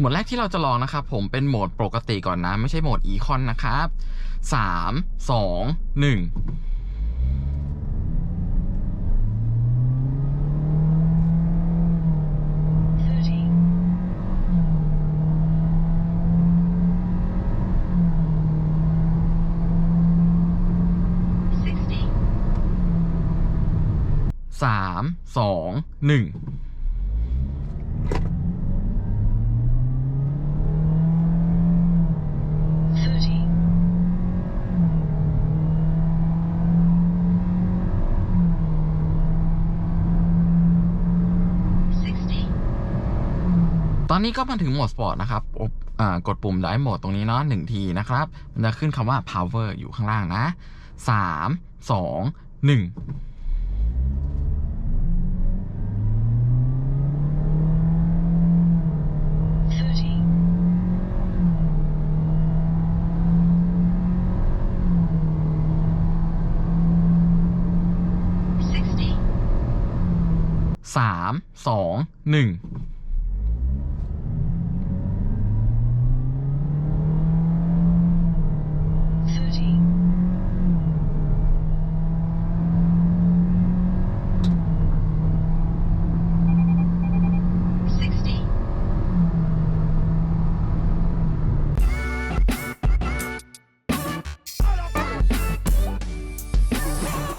หมดแรกที่เราจะลองนะครับผมเป็นโหมดปกติก่อนนะ ไม่ใช่โหมดอีคอนนะครับสามสองหนึ่งสามสองหนึ่ง ตอนนี้ก็มาถึงโหมดสปอร์ตนะครับอบอ่ากดปุ่มไดโหมดตรงนี้เนาะหนึ่งทีนะครับ มันจะขึ้นคำว่า power อยู่ข้างล่างนะสามสองหนึ่ง thirty, sixty, สามสองหนึ่ง